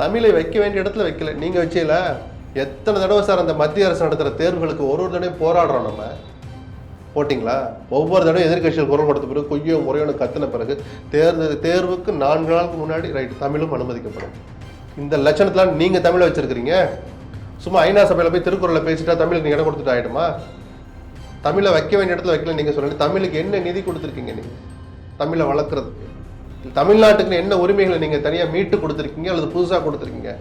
தமிழை வைக்க வேண்டிய இடத்துல வைக்கல. நீங்கள் வச்சீல எத்தனை தடவை சார் அந்த மத்திய அரசு நடத்துகிற தேர்வுகளுக்கு ஒரு ஒரு தடவையும் போராடுறோம் நம்ம? போட்டிங்களா? ஒவ்வொரு தடவை எதிர்கட்சிகள் குரல் கொடுத்த பிறகு கொய்யோ முறையோன்னு கத்தின பிறகு தேர்தல் தேர்வுக்கு நான்கு நாளுக்கு முன்னாடி ரைட் தமிழும் அனுமதிக்கப்படும். இந்த லட்சணத்தில் நீங்கள் தமிழை வச்சுருக்கிறீங்க. சும்மா ஐநா சபையில் போய் திருக்குறளை பேசிட்டா தமிழுக்கு நீங்கள் இடம் கொடுத்துட்டு ஆயிடுமா? தமிழை வைக்க வேண்டிய இடத்துல வைக்கல நீங்கள் சொல்லி தமிழுக்கு என்ன நிதி கொடுத்துருக்கீங்க நீங்கள் தமிழை வளர்க்குறதுக்கு தமிழ்நாட்டுக்கு என்ன உரிமைகளை நீங்கள் தனியாக மீட்டு கொடுத்துருக்கீங்க அல்லது புதுசாக கொடுத்துருக்கீங்க?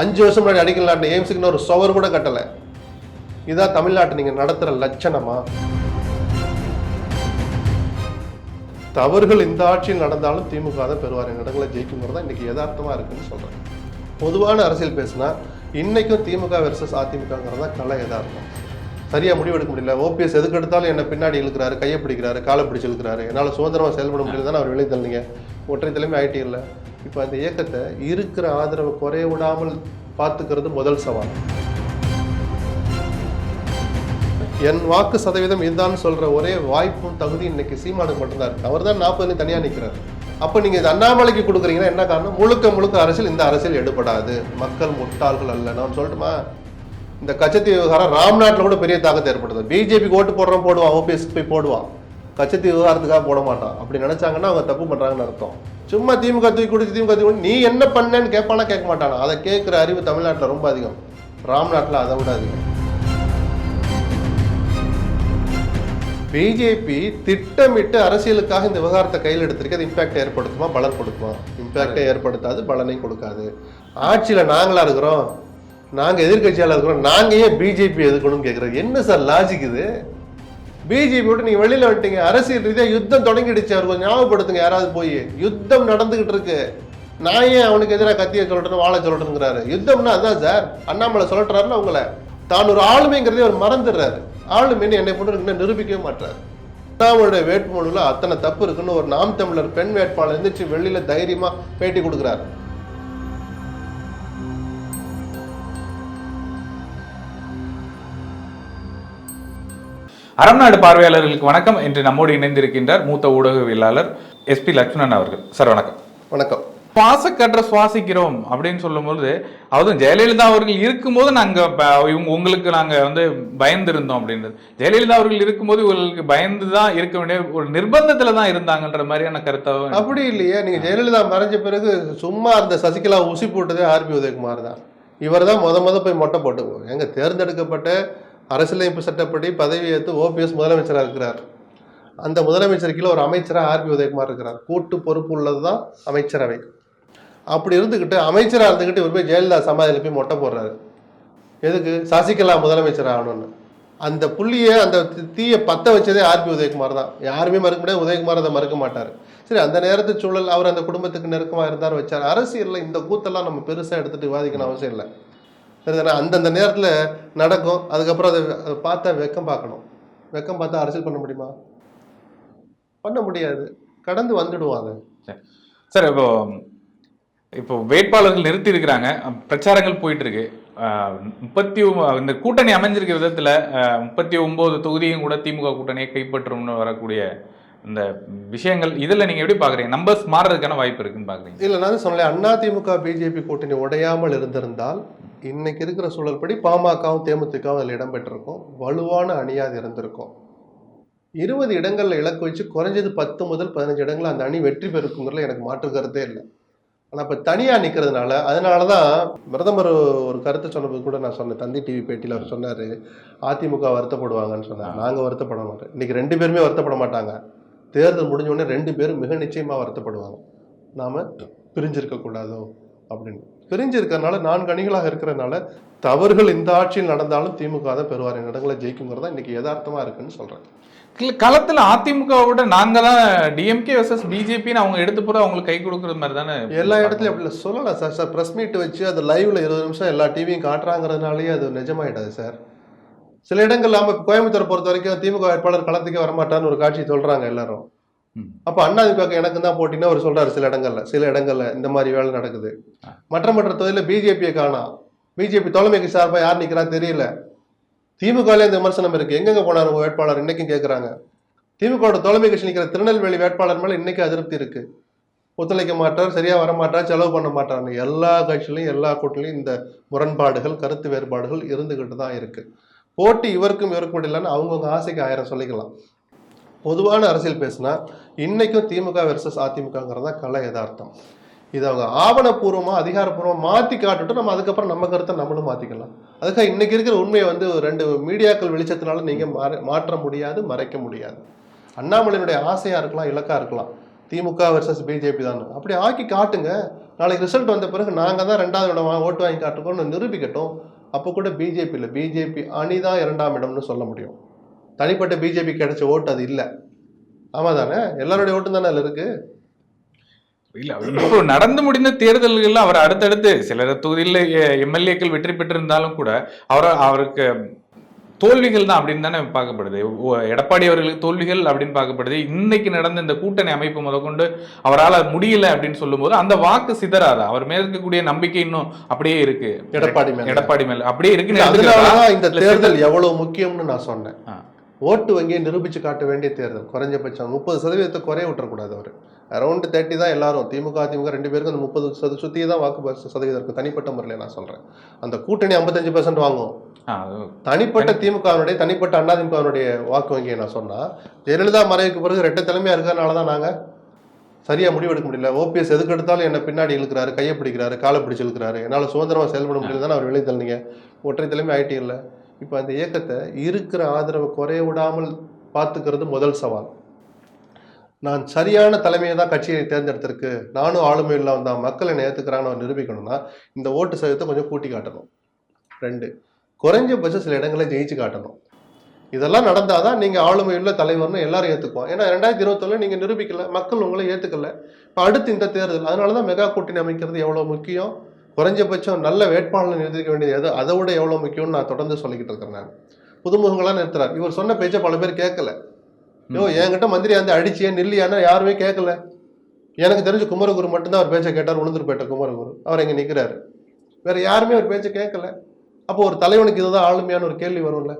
அஞ்சு வருஷம் முன்னாடி அடிக்கல் நாட்டு எய்ம்ஸுக்குன்னு ஒரு சுவர் கூட கட்டலை. இதான் தமிழ்நாட்டை நீங்கள் நடத்துகிற லட்சணமா? தவறுகள் இந்த ஆட்சியில் நடந்தாலும் திமுக தான் பெறுவார் இடங்களை ஜெயிக்குங்கிறது தான் இன்னைக்கு யதார்த்தமாக இருக்குன்னு சொல்றேன். பொதுவான அரசியல் பேசுனா இன்னைக்கும் திமுக வெர்சஸ் அதிமுகங்கிறது தான் கலை யதார்த்தம். சரியா முடிவெடுக்க முடியல. ஓபிஎஸ் எதுக்கு எடுத்தாலும் என்ன பின்னாடி இழுக்கிறாரு கையை பிடிக்கிறாரு காலை பிடிச்சி இழுக்கிறாரு. என்னால் சுதந்திரமாக செயல்பட முடியல அவர் வெளியே தள்ளிங்க ஒற்றை தலைமை ஐடி இல்லை. இப்போ அந்த இயக்கத்தை இருக்கிற ஆதரவு குறைய விடாமல் பார்த்துக்கிறது முதல் சவால். என் வாக்கு சதவீதம் இதுதான் சொல்ற ஒரே வாய்ப்பும் தகுதி இன்னைக்கு சீமானுக்கு மட்டும்தான் இருக்கு. அவர் தான் நாற்பது தனியா நிற்கிறார் அப்போ நீங்க இது அண்ணாமலைக்கு கொடுக்குறீங்கன்னா என்ன காரணம்? முழுக்க முழுக்க அரசியல் இந்த அரசியல் எடுபடாது. மக்கள் முட்டாள்கள் அல்ல. நான் சொல்லட்டுமா? இந்த கச்சத்தி விவகாரம் ராம்நாட்டில் கூட பெரிய தாக்கத்தை ஏற்படுது பிஜேபிக்கு ஓட்டு போடுறோம் போடுவான் ஓபிஎஸ்க்கு போய் போடுவான் கச்சத்தி விவகாரத்துக்காக போட மாட்டான் அப்படி நினைச்சாங்கன்னா அவங்க தப்பு பண்ணுறாங்கன்னு அர்த்தம். சும்மா திமுக தூக்கி குடிச்சு திமுக தூக்கி நீ என்ன பண்ணேன்னு கேட்பானா கேட்க மாட்டானா. அதை கேட்குற அறிவு தமிழ்நாட்டில் ரொம்ப அதிகம். ராம்நாட்டில் அதை விட அதிகம். பிஜேபி திட்டமிட்டு அரசியலுக்காக இந்த விவகாரத்தை கையில் எடுத்திருக்கு. அது இம்பாக்ட் ஏற்படுத்துமா? பலன் கொடுக்குமா? இம்பாக்டை ஏற்படுத்தாது பலனையும் கொடுக்காது. ஆட்சியில் நாங்களாக இருக்கிறோம். நாங்கள் எதிர்க்கட்சியாளர் இருக்கிறோம் நாங்கள் ஏன் பிஜேபி எதுக்கணும்னு கேட்குறது என்ன சார் லாஜிக் இது? பிஜேபி விட்டு நீங்கள் வெளியில் வந்துட்டீங்க. அரசியல் ரீதியாக யுத்தம் தொடங்கிடுச்சு. அவர் கொஞ்சம் ஞாபகப்படுத்துங்க யாராவது போய். யுத்தம் நடந்துகிட்டு இருக்கு. நான் ஏன் அவனுக்கு எதிராக கத்திய சொல்லட்டணும் வாழ சொல்லட்டணுங்கிறாரு யுத்தம்னா அதான் சார் அண்ணாமலை சொல்லட்டுறாருல உங்களை. தான் ஒரு ஆளுமைங்கிறதே அவர் மறந்துடுறாரு. ஆளுமைன்னு என்னை பொண்ணு இருக்குன்னு நிரூபிக்கவே மாட்டார். அண்ணாமலுடைய வேட்புமனுல அத்தனை தப்பு இருக்குன்னு ஒரு நாம் தமிழர் பெண் வேட்பாளர் எந்திரிச்சு வெளியில தைரியமா பேட்டி கொடுக்குறாரு. அறம்நாடு பார்வையாளர்களுக்கு வணக்கம் இன்று நம்மோடு இணைந்திருக்கின்றார் மூத்த ஊடகவியலாளர் எஸ்பி லட்சுமணன் அவர்கள். சார் வணக்கம். வணக்கம். சுவாசக்கற்ற சுவாசிக்கிறோம் அப்படின்னு சொல்லும்போது அதுவும் ஜெயலலிதா அவர்கள் இருக்கும்போது நாங்க ப- இவங்க உங்களுக்கு நாங்க வந்து பயந்து இருந்தோம் அப்படின்றது. ஜெயலலிதா அவர்கள் இருக்கும்போது இவங்களுக்கு பயந்து தான் இருக்க வேண்டிய ஒரு நிர்பந்தத்துல தான் இருந்தாங்கன்ற மாதிரியான கருத்தாவும் அப்படி இல்லையே. நீங்க ஜெயலலிதா மறைஞ்ச பிறகு சும்மா அந்த சசிகலா உசி போட்டதே ஆர்பி உதயகுமார் தான். இவர் தான் முத முத போய் மொட்டை போட்டு எங்க தேர்ந்தெடுக்கப்பட்ட அரசியலமைப்பு சட்டப்படி பதவி ஏற்று ஓபிஎஸ் முதலமைச்சராக இருக்கிறார். அந்த முதலமைச்சர் கீழே ஒரு அமைச்சராக ஆர்பி உதயகுமார் இருக்கிறார். கூட்டு பொறுப்பு உள்ளது தான் அமைச்சரவை. அப்படி இருந்துக்கிட்டு அமைச்சராக இருந்துக்கிட்டு இவர் போய் ஜெயலலிதா சமாதியில் போய் மொட்டை போடுறாரு. எதுக்கு? சசிகலா முதலமைச்சர் ஆகணும்னு. அந்த புள்ளியை அந்த தீயை பத்த வச்சதே ஆர்பி உதயகுமார் தான். யாருமே மறுக்க முடியாது உதயகுமார் அதை மறுக்க மாட்டார். சரி அந்த நேரத்து சூழல் அவர் அந்த குடும்பத்துக்கு நெருக்கமாக இருந்தார் வச்சார். அரசியலில் இந்த கூத்தெல்லாம் நம்ம பெருசாக எடுத்துட்டு விவாதிக்கணும் அவசியம் இல்லை. சரிதானே அந்தந்த நேரத்தில் நடக்கும். அதுக்கப்புறம் அதை அதை பார்த்தா வெக்கம் பார்க்கணும். வெக்கம் பார்த்தா அரசியல் பண்ண முடியுமா? பண்ண முடியாது. கடந்து வந்துடுவாங்க சார். இப்போ இப்போ வேட்பாளர்கள் நிறுத்தி இருக்கிறாங்க. பிரச்சாரங்கள் போயிட்டு இருக்கு முப்பத்தி இந்த கூட்டணி அமைஞ்சிருக்க விதத்துல முப்பத்தி ஒன்பது தொகுதியும் கூட திமுக கூட்டணியை கைப்பற்றும்னு வரக்கூடிய இந்த விஷயங்கள் இதுல நீங்க எப்படி பாக்குறீங்க? நம்பர்ஸ் மாறுறதுக்கான வாய்ப்பு இருக்குன்னு பாக்குறீங்க. இல்லை நான் சொன்னேன்? அண்ணா திமுக பிஜேபி கூட்டணி உடையாமல் இருந்திருந்தால் இன்னைக்கு இருக்கிற சூழல் படி பாமகவும் தேமுதிகவும் அதில் இடம்பெற்றிருக்கும். வலுவான அணியாக இருந்திருக்கும். இருபது இடங்கள்ல இலக்கு வச்சு குறைஞ்சது பத்து முதல் பதினஞ்சு இடங்கள்ல அந்த அணி வெற்றி பெருக்குங்கிறதுல எனக்கு மாற்று கருத்தே இல்லை. ஆனால் இப்போ தனியாக நிற்கிறதுனால அதனால தான் பிரதமர் ஒரு கருத்து சொன்னது கூட நான் சொன்னேன். தந்தி டிவி பேட்டியில் அவர் சொன்னார் அதிமுக வருத்தப்படுவாங்கன்னு சொன்னார். நாங்கள் வருத்தப்பட மாட்டோம் இன்னைக்கு ரெண்டு பேருமே வருத்தப்பட மாட்டாங்க. தேர்தல் முடிஞ்ச உடனே ரெண்டு பேரும் மிக நிச்சயமாக வருத்தப்படுவாங்க. நாம பிரிஞ்சிருக்க கூடாதோ அப்படின்னு பிரிஞ்சிருக்கறனால நான்கு அணிகளாக இருக்கிறனால தவறுகள் இந்த ஆட்சியில் நடந்தாலும் திமுக தான் பெறுவார் இடங்களை ஜெயிக்குங்கிறது இன்னைக்கு யதார்த்தமா இருக்குன்னு சொல்றேன் இல்ல, களத்துல அதிமுக விட நாங்க தான் டிஎம்கே வர்சஸ் பிஜேபின்னு அவங்க எடுத்து போற அவங்களுக்கு கை கொடுக்கறது மாதிரி தானே எல்லா இடத்துலயும் அப்படி இல்லை. சொல்லலாம் சார் சார் ப்ரெஸ் மீட் வச்சு அது லைவ்ல இருபது நிமிஷம் எல்லா டிவியும் காட்டுறாங்கிறதுனாலயே அது நிஜமாயிடாது சார் சில இடங்கள்ல நம்ம கோயம்புத்தூரை பொறுத்த வரைக்கும் திமுக வேட்பாளர் களத்துக்கே வரமாட்டான்னு ஒரு காட்சி சொல்றாங்க எல்லாரும். அப்ப அண்ணாதிமுக எனக்கு தான் போட்டின்னு அவர் சொல்றாரு சில இடங்கள்ல. சில இடங்கள்ல இந்த மாதிரி வேலை நடக்குது. மற்ற மற்ற தொகுதியில பிஜேபியை காணோம் பிஜேபி தலைமைக்கு சார்பா யார் நிக்கிறா தெரியல. திமுகல இந்த விமர்சனம் இருக்கு. எங்கெங்க போனார் உங்க வேட்பாளர்? இன்னைக்கும் கேக்குறாங்க. திமுகவோட தலைமை கட்சி நிக்கிற திருநெல்வேலி வேட்பாளர் மேல இன்னைக்கு அதிருப்தி இருக்கு. ஒத்துழைக்க மாட்டார் சரியா வர மாட்டார் செலவு பண்ண மாட்டார்னு. எல்லா கட்சியிலையும் எல்லா கூட்டணியும் இந்த முரண்பாடுகள் கருத்து வேறுபாடுகள் இருந்துகிட்டு தான் இருக்கு. போட்டி இவருக்கும் இவருக்கும் இல்லைன்னு அவங்கவுங்க ஆசைக்கு ஆயிரம் சொல்லிக்கலாம். பொதுவான அரசியல் பேசுனா இன்னைக்கும் திமுக வெர்சஸ் அதிமுகங்கிறது தான் கலை யதார்த்தம். இது அவங்க ஆவணப்பூர்வமாக அதிகாரப்பூர்வமாக மாற்றி காட்டுட்டு நம்ம அதுக்கப்புறம் நம்ம கருத்தை நம்மளும் மாற்றிக்கலாம் அதுக்காக இன்னைக்கு இருக்கிற உண்மையை வந்து ரெண்டு மீடியாக்கள் வெளிச்சத்தினால நீங்கள் மாற- மாற்ற முடியாது மறைக்க முடியாது. அண்ணாமலையினுடைய ஆசையாக இருக்கலாம் இலக்காக இருக்கலாம். திமுக வெர்சஸ் பிஜேபி தான். அப்படி ஆக்கி காட்டுங்க. நாளைக்கு ரிசல்ட் வந்த பிறகு நாங்கள் தான் ரெண்டாவது இடம் ஓட்டு வாங்கி காட்டுறோம்னு நிரூபிக்கட்டும். அப்போ கூட பிஜேபி இல்லை பிஜேபி அணி தான் இரண்டாம் இடம்னு சொல்ல முடியும். தனிப்பட்ட பிஜேபி கிடைச்ச ஓட்டு அது இல்லை. ஆமா தானே எல்லாருடைய ஓட்டும் தானே அதில் இருக்கு? இல்ல இப்போ நடந்து முடிந்த தேர்தல்கள்ல அவர் அடுத்தடுத்து சில தொகுதியில் எம்எல்ஏக்கள் வெற்றி பெற்றிருந்தாலும் கூட அவர் அவருக்கு தோல்விகள் தான் அப்படின்னு தானே பார்க்கப்படுது. எடப்பாடி அவர்களுக்கு தோல்விகள் அப்படின்னு பார்க்கப்படுது. இன்னைக்கு நடந்த இந்த கூட்டணி அமைப்பு முதற்கொண்டு அவரால் முடியல அப்படின்னு சொல்லும்போது அந்த வாக்கு சிதறாதா? அவர் மேல இருக்கக்கூடிய நம்பிக்கை இன்னும் அப்படியே இருக்கு. எடப்பாடி மேல. எடப்பாடி மேல. அப்படியே எடுத்துக்கிறதா? இந்த தேர்தல் எவ்வளவு முக்கியம்னு நான் சொன்னேன். ஓட்டு வங்கியை நிரூபிச்சு காட்ட வேண்டிய தேர்தல். குறைஞ்சபட்சம் முப்பது சதவீதத்தை குறைய விட்டுறக்கூடாது அவர். அரௌண்ட் தேர்ட்டி தான் எல்லாரும் திமுக அதிமுக ரெண்டு பேருக்கும் அந்த முப்பது சத சுத்தி தான் வாக்கு சதவீதம் இருக்கும் தனிப்பட்ட முறையில் நான் சொல்றேன். அந்த கூட்டணி ஐம்பத்தஞ்சு பெர்சன்ட் வாங்கும் அது- தனிப்பட்ட திமுகவினுடைய தனிப்பட்ட அதிமுகவினுடைய வாக்கு வங்கியை நான் சொன்னா ஜெயலலிதா மறைவுக்கு பிறகு ரெட்டை தலைமையா இருக்கிறதுனால தான் நாங்க சரியா முடிவெடுக்க முடியல. ஓபிஎஸ் எதுக்கு எடுத்தாலும் என்ன பின்னாடி இழுக்கிறாரு கையை பிடிக்கிறாரு காலை பிடிச்சு இழுக்கிறாரு. என்னால சுதந்திரமா செயல்பட முடியல தானே அவர் வெளியே தள்ளினீங்க. ஒற்றை தலைமை ஆயிட்டீங்கல்ல இப்போ அந்த இயக்கத்தை இருக்கிற ஆதரவை குறைய விடாமல் பார்த்துக்கிறது முதல் சவால். நான் சரியான தலைமையை தான் கட்சியை தேர்ந்தெடுத்திருக்கு. நானும் ஆளுமை இல்லாமல் தான் மக்கள் என்னை ஏற்றுக்கிறாங்கன்னு நிரூபிக்கணும்னா இந்த ஓட்டு சதவீதத்தை கொஞ்சம் கூட்டி காட்டணும். ரெண்டு குறைஞ்சபட்சம் சில இடங்களை ஜெயிச்சு காட்டணும். இதெல்லாம் நடந்தால் தான் நீங்கள் ஆளுமையுள்ள தலைவர்னு எல்லாரும் ஏற்றுக்குவோம் ஏன்னா ரெண்டாயிரத்தி இருபத்தொன்னு நீங்கள் நிரூபிக்கல மக்கள் உங்களை ஏற்றுக்கல இப்போ அடுத்து இந்த தேர்தல் அதனாலதான் மெகா கூட்டணி அமைக்கிறது எவ்வளோ முக்கியம்? குறைஞ்சபட்சம் நல்ல வேட்பாளரை நிறுத்திக்க வேண்டியது எது? அதை விட எவ்வளவு முக்கியம்னு நான் தொடர்ந்து சொல்லிக்கிட்டு இருக்கிறேன் நான். புதுமுகங்களா நிறுத்துறாரு. இவர் சொன்ன பேச்சை பல பேர் கேட்கல. யோ என்கிட்ட மந்திரி வந்து அடிச்சியே நில்லியானா யாருமே கேட்கல. எனக்கு தெரிஞ்சு குமரகுரு மட்டும்தான் அவர் பேச்சை கேட்டார். உளுந்தூர் போயிட்ட குமரகுரு. அவர் இங்க நிக்கிறாரு. வேற யாருமே அவர் பேச்சை கேட்கல. அப்போ ஒரு தலைவனுக்கு இதுதான் ஆளுமையான ஒரு கேள்வி வரும்ல.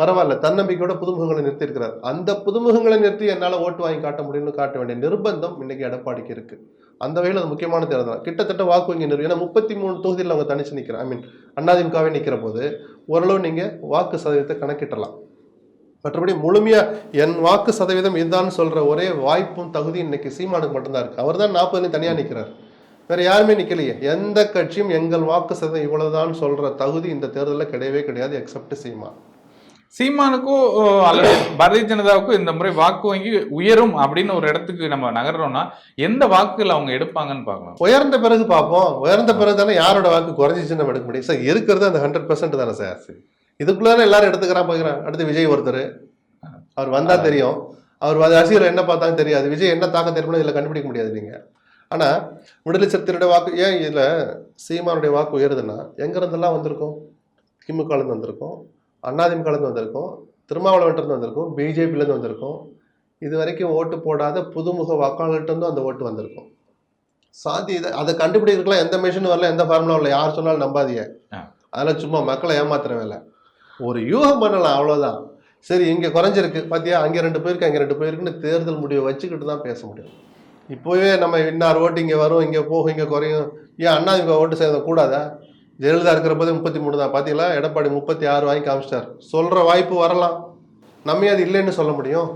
பரவாயில்ல தன்னம்பிக்கையோட புதுமுகங்களை நிறுத்தியிருக்கிறார். அந்த புதுமுகங்களை நிறுத்தி என்னால் ஓட்டு வாங்கி காட்ட முடியும்னு காட்ட வேண்டிய நிர்பந்தம் இன்னைக்கு எடப்பாடிக்கு இருக்கு. அந்த வகையில் அது முக்கியமான தேர்தல் தான். கிட்டத்தட்ட வாக்கு வங்கி நிறுவனம் ஏன்னா முப்பத்தி மூணு தொகுதியில் அவங்க தனிச்சு நிற்கிறாங்க ஐ மீன் அண்ணாதிமுகவே நிற்கிற போது ஓரளவு நீங்கள் வாக்கு சதவீதத்தை கணக்கிட்டலாம் மற்றபடி முழுமையாக என் வாக்கு சதவீதம் இதுதான் சொல்கிற ஒரே வாய்ப்பும் தகுதி இன்னைக்கு சீமானுக்கு மட்டும்தான் இருக்கு. அவர் தான் நாற்பதுலேயும் தனியாக நிற்கிறார் வேறு யாருமே நிற்கலையே எந்த கட்சியும் எங்கள் வாக்கு சதவீதம் இவ்வளவுதான் சொல்கிற தகுதி இந்த தேர்தலில் கிடையவே கிடையாது எக்ஸப்ட் சீமான் சீமானுக்கும் அல்லது பாரதிய ஜனதாவுக்கும் இந்த முறை வாக்கு வங்கி உயரும் அப்படின்னு ஒரு இடத்துக்கு நம்ம நகர்றோம்னா எந்த வாக்குகள் அவங்க எடுப்பாங்கன்னு பார்க்கலாம் உயர்ந்த பிறகு பார்ப்போம். உயர்ந்த பிறகு தானே யாரோட வாக்கு குறைஞ்சிச்சுன்னு நம்ம எடுக்க முடியும்? சார் இருக்கிறது அந்த ஹண்ட்ரட் பர்சன்ட் தானே சார்? இதுக்குள்ள எல்லாரும் எடுத்துக்கிறான் போய்க்கிறான் அடுத்து விஜய் ஒருத்தர். அவர் வந்தா தெரியும். அவர் அது ரசிகர் என்ன பார்த்தாலும் தெரியாது. விஜய் என்ன தாக்கம் தெரியும் இதில் கண்டுபிடிக்க முடியாது நீங்க. ஆனா விடுதலை வாக்கு ஏன் இதுல சீமானுடைய வாக்கு உயருதுன்னா எங்க இருந்தெல்லாம் வந்திருக்கும்? திமுக இருந்து வந்திருக்கும். அதிமுக இருந்து வந்திருக்கும் திருமாவளவன்ட்டு வந்திருக்கும் பிஜேபியில இருந்து வந்திருக்கும். இது வரைக்கும் ஓட்டு போடாத புதுமுக வாக்காளர்கிட்ட இருந்தும் அந்த ஓட்டு வந்திருக்கும். சாதி இதை அதை கண்டுபிடிக்கிறதுக்குலாம் எந்த மிஷினும் வரல எந்த ஃபார்முலா வரல யார் சொன்னாலும் நம்பாதீங்க. ஆ. அதெல்லாம் சும்மா மக்களை ஏமாத்துற வேலை. ஒரு யூகம் பண்ணலாம் அவ்வளவுதான். சரி இங்க குறைஞ்சிருக்கு. பாத்தியா அங்க ரெண்டு பேருக்கு அங்க ரெண்டு பேருக்குன்னு தேர்தல் முடிவை வச்சுக்கிட்டு தான் பேச முடியும். இப்போவே நம்ம இன்னார் ஓட்டு இங்க வரும் இங்க போகும் இங்க குறையும். ஏன் அண்ணா இவங்க ஓட்டு சேர்ந்த கூடாதா? ஜெயலலிதா இருக்கிற போது முப்பத்தி மூணு தான். பார்த்தீங்களா எடப்பாடி முப்பத்தி ஆறு வாங்கி காமிச்சிட்டார். சொல்கிற வாய்ப்பு வரலாம். நம்ம அது இல்லைன்னு சொல்ல முடியும்?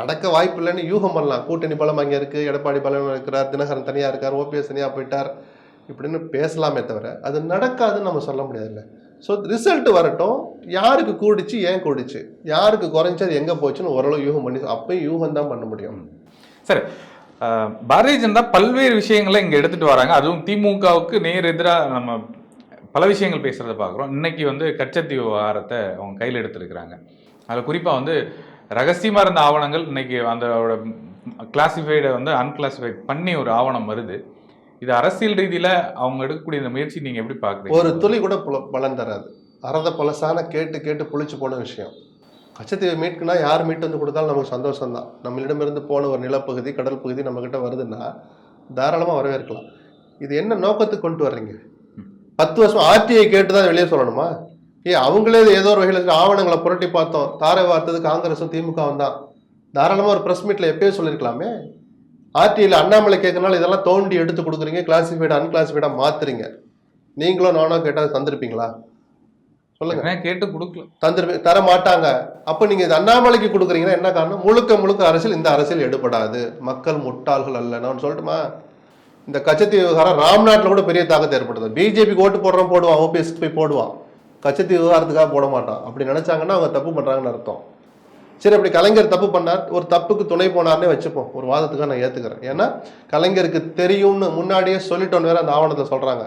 நடக்க வாய்ப்பு இல்லைன்னு யூகம் பண்ணலாம். கூட்டணி பலம் அங்கே இருக்குது எடப்பாடி பலம் இருக்கிறார் தினகரன் தனியாக இருக்கார் ஓபிஎஸ் தனியாக போயிட்டார் இப்படின்னு பேசலாமே தவிர அது நடக்காதுன்னு நம்ம சொல்ல முடியாதுல்ல. ஸோ ரிசல்ட் வரட்டும். யாருக்கு கூடிச்சு ஏன் கூடிச்சு? யாருக்கு குறைஞ்சது எங்கே போச்சுன்னு ஓரளவு யூகம் பண்ணி அப்பயும் யூகம் தான் பண்ண முடியும். சரி. பாரதிய ஜனதா பல்வேறு விஷயங்களை இங்கே எடுத்துகிட்டு வராங்க. அதுவும் திமுகவுக்கு நேர் எதிராக நம்ம பல விஷயங்கள் பேசுகிறத பார்க்குறோம். இன்னைக்கு வந்து கச்சத்தீவு விவகாரத்தை அவங்க கையில் எடுத்துருக்கிறாங்க. அதில் குறிப்பாக வந்து ரகசியமாக இருந்த ஆவணங்கள் இன்னைக்கு அந்த கிளாசிஃபைடை வந்து அன்கிளாசிஃபைட் பண்ணி ஒரு ஆவணம் வருது. இது அரசியல் ரீதியில் அவங்க எடுக்கக்கூடிய இந்த முயற்சி நீங்கள் எப்படி பார்க்குறீங்க? ஒரு துளி கூட புல- பலன் தராது. அறத பழசான கேட்டு கேட்டு புளிச்சு போன விஷயம். கச்சத்தீவை மீட்குனா யார் மீட்டு வந்து கொடுத்தாலும் நமக்கு சந்தோஷம் தான் நம்மளிடமிருந்து போன ஒரு நிலப்பகுதி கடல் பகுதி நம்மக்கிட்ட வருதுன்னா தாராளமாக வரவேற்கலாம். இது என்ன நோக்கத்துக்கு கொண்டு வர்றீங்க? பத்து வருஷம் ஆர்டிஐ கேட்டு தான் வெளியே சொல்லணுமா? ஏ அவங்களே ஏதோ ஒரு வகையில் ஆவணங்களை புரட்டி பார்த்தோம். தாரை வார்த்தது காங்கிரஸும் திமுகவும் தான். தாராளமாக ஒரு ப்ரெஸ் மீட்டில் எப்பயே சொல்லியிருக்கலாமே. ஆர்டிஐயில் அண்ணாமலை கேட்கறனால இதெல்லாம் தோண்டி எடுத்து கொடுக்குறீங்க கிளாசிஃபைடு அன்கிளாசிஃபைடாக மாத்துறீங்க. நீங்களும் நானும் கேட்டால் தந்திருப்பீங்களா? சொல்லுங்க. கேட்டு கொடுக்கல. தந்திருப்பீங்க தர மாட்டாங்க. அப்போ நீங்க இது அண்ணாமலைக்கு கொடுக்குறீங்கன்னா என்ன காரணம்? முழுக்க முழுக்க அரசியல் இந்த அரசியல் எடுபடாது. மக்கள் முட்டாள்கள் அல்ல. நான் சொல்லட்டுமா? இந்த கச்சத்தீவு விவகாரம் ராம்நாட்டில் கூட பெரிய தாக்கத்தை ஏற்படுது பிஜேபிக்கு ஓட்டு போடுறோம் போடுவான் ஓபிஎஸ் போய் போடுவான். கச்சத்தீவு விவகாரத்துக்காக போட மாட்டான். அப்படி நினச்சாங்கன்னா அவங்க தப்பு பண்ணுறாங்கன்னு அர்த்தம். சரி அப்படி கலைஞர் தப்பு பண்ணார். ஒரு தப்புக்கு துணை போனார்னே வச்சுப்போம். ஒரு வாதத்துக்காக நான் ஏற்றுக்கிறேன் ஏன்னா கலைஞருக்கு தெரியும்னு முன்னாடியே சொல்லிட்டோன்னு வேற அந்த ஆவணத்தை சொல்கிறாங்க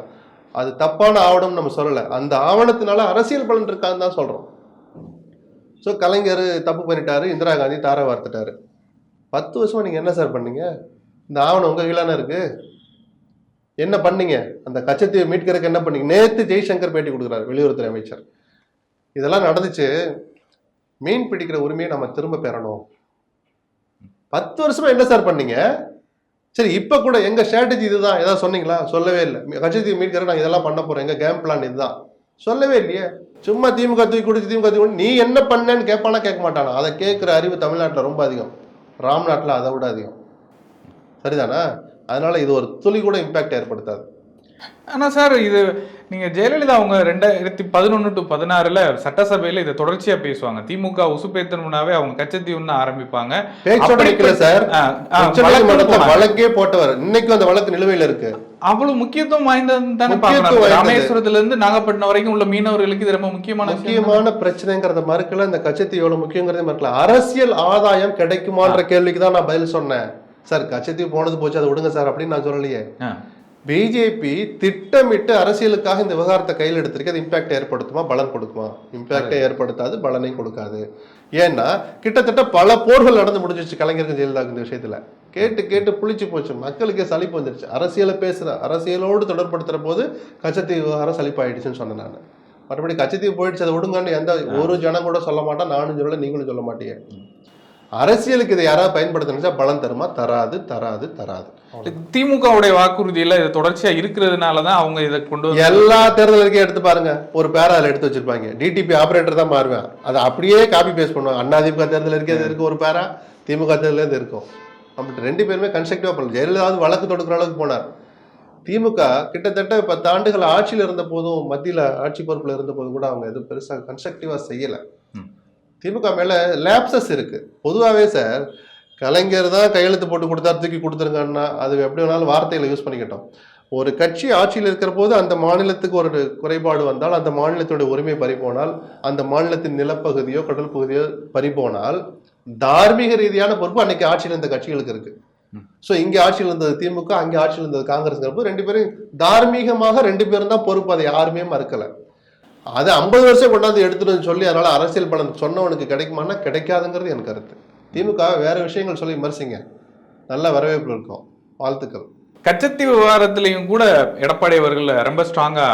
அது தப்பான ஆவணம் நம்ம சொல்லலை. அந்த ஆவணத்தினால அரசியல் பலன் இருக்கான்னு தான் சொல்கிறோம் ஸோ கலைஞர் தப்பு பண்ணிட்டாரு. இந்திரா காந்தி தார வார்த்துட்டாரு. பத்து வருஷமா நீங்கள் என்ன சார் பண்ணீங்க? இந்த ஆவணம் உங்கள் கீழான இருக்குது என்ன பண்ணீங்க? அந்த கச்சத்தீவை மீட்கிறதுக்கு என்ன பண்ணீங்க? நேத்து ஜெய்சங்கர் பேட்டி கொடுக்குறாரு வெளியுறவுத்துறை அமைச்சர். இதெல்லாம் நடந்துச்சு. மீன் பிடிக்கிற உரிமையை நம்ம திரும்ப பெறணும். பத்து வருஷமா என்ன சார் பண்ணீங்க? சரி இப்ப கூட எங்க ஸ்ட்ராட்டஜி இதுதான்? ஏதாவது சொன்னீங்களா? சொல்லவே இல்லை. கட்சி மீட்கிற நான் இதெல்லாம் பண்ண போறேன். எங்க கேம் பிளான் இதுதான். சொல்லவே இல்லையே. சும்மா திமுக தூக்கி கொடுத்து திமுக தூக்கி நீ என்ன பண்ணேன்னு கேட்பானா கேட்க மாட்டானா? அதை கேட்குற அறிவு தமிழ்நாட்டில் ரொம்ப அதிகம். ராம்நாட்டில் அதை விட அதிகம். சரிதானா? அதனால இது ஒரு துளி கூட இம்பாக்ட் ஏற்படுத்தாது. ஆனா சார் இது நீங்க ஜெயலலிதா அவங்க ரெண்டாயிரத்தி பதினொன்னு டு பதினாறுல சட்டசபையில இதை தொடர்ச்சியா பேசுவாங்க. திமுக உசுப்பேத்தணும்னாவே அவங்க கச்சத்தீவுன்னு ஆரம்பிப்பாங்க. பேச்சோட சார் வழக்கு போட்டவர் இன்னைக்கும் அந்த வழக்கு நிலுவையில் இருக்கு. அவ்வளவு முக்கியத்துவம் வாய்ந்தது. ராமேஸ்வரத்துல இருந்து நாகப்பட்டினம் வரைக்கும் உள்ள மீனவர்களுக்கு இது ரொம்ப முக்கியமான? முக்கியமான பிரச்சனைங்கிறத மறுக்கல இந்த கச்சத்தீவு எவ்வளவு முக்கியங்கிறத மறுக்கல. அரசியல் ஆதாயம் கிடைக்குமான்ற கேள்விக்கு தான் நான் பதில் சொன்னேன். சார் கச்சத்தீவு போனது போச்சு அதை விடுங்க சார் அப்படின்னு நான் சொல்லலையே. பிஜேபி திட்டமிட்டு அரசியலுக்காக இந்த விவகாரத்தை கையில் எடுத்திருக்கு. அது இம்பாக்ட் ஏற்படுத்துமா? பலன் கொடுக்குமா? இம்பாக்டை ஏற்படுத்தாது பலனையும் கொடுக்காது. ஏன்னா கிட்டத்தட்ட பல போர்கள் நடந்து முடிஞ்சிருச்சு கலைஞருக்கு ஜெயலலிதாவுக்கு இந்த விஷயத்துல. கேட்டு கேட்டு புளிச்சு போச்சு. மக்களுக்கே சலிப்பு வந்துருச்சு. அரசியலை பேசுற அரசியலோடு தொடர்படுத்துற போது கச்சத்தீவு விவகாரம் சலிப்பாயிடுச்சுன்னு சொன்னேன் நான். மற்றபடி கச்சத்தீவு போயிடுச்சு அதை விடுங்கன்னு எந்த ஒரு ஜனம் கூட சொல்ல மாட்டான் நானும் சொல்லல நீங்களும் சொல்ல மாட்டீங்க அரசியலுக்கு இதை யாராவது பயன்படுத்தினா பலன் தருமா? தராது தராது தராது. திமுகவுடைய வாக்குறுதியில இது தொடர்ச்சியா இருக்கிறதுனாலதான் அவங்க இதை கொண்டு எல்லா தேர்தலுக்கும் எடுத்து பாருங்க. ஒரு பேரா அதில் எடுத்து வச்சிருப்பாங்க. டிடிபி ஆபரேட்டர் தான் மாறுவேன். அதை அப்படியே காப்பி பேஸ்ட் பண்ணுவாங்க அண்ணா திமுக தேர்தல் இருக்கிறது இருக்கு ஒரு பேரா. திமுக தேர்தல் இருக்கும். அப்படி ரெண்டு பேருமே கன்ஸ்ட்ரக்டிவா பண்ணல ஜெயலலிதாவது வழக்கு தொடுக்கிற அளவுக்கு போனார். திமுக கிட்டத்தட்ட பத்து ஆண்டுகள் ஆட்சியில் இருந்த போதும் மத்தியில ஆட்சி பொறுப்புல இருந்த போதும் கூட அவங்க எதுவும் பெருசா கன்ஸ்ட்ரக்டிவா செய்யல. திமுக மேல லேப்சஸ் இருக்கு. பொதுவாகவே சார் கலைஞர் தான் கையெழுத்து போட்டு கொடுத்தாரு தூக்கி கொடுத்துருங்கன்னா அது எப்படி வேணாலும் வார்த்தைகளை யூஸ் பண்ணிக்கிட்டோம். ஒரு கட்சி ஆட்சியில் இருக்கிற போது அந்த மாநிலத்துக்கு ஒரு குறைபாடு வந்தால் அந்த மாநிலத்துடைய உரிமை பறிபோனால் அந்த மாநிலத்தின் நிலப்பகுதியோ கடல் பகுதியோ பறிபோனால் தார்மீக ரீதியான பொறுப்பு அன்னைக்கு ஆட்சியில் இருந்த கட்சிகளுக்கு இருக்கு. ஸோ இங்கே ஆட்சியில் இருந்தது திமுக அங்கே ஆட்சியில் இருந்தது காங்கிரஸ் ரெண்டு பேரும் தார்மீகமாக ரெண்டு பேரும் தான் பொறுப்பு. அதை யாருமே மறுக்கல. அதை ஐம்பது வருஷம் கொண்டாந்து வந்து சொல்லி அதனால அரசியல் பலன் சொன்னவனுக்கு கிடைக்குமானா கிடைக்காதுங்கிறது என் கருத்து. திமுக வேற விஷயங்கள் சொல்லி விமர்சிங்க. நல்ல வரவேற்பு இருக்கும். வாழ்த்துக்கள். கச்சத்தீவு விவகாரத்திலையும் கூட எடப்பாடி அவர்கள் ரொம்ப ஸ்ட்ராங்கா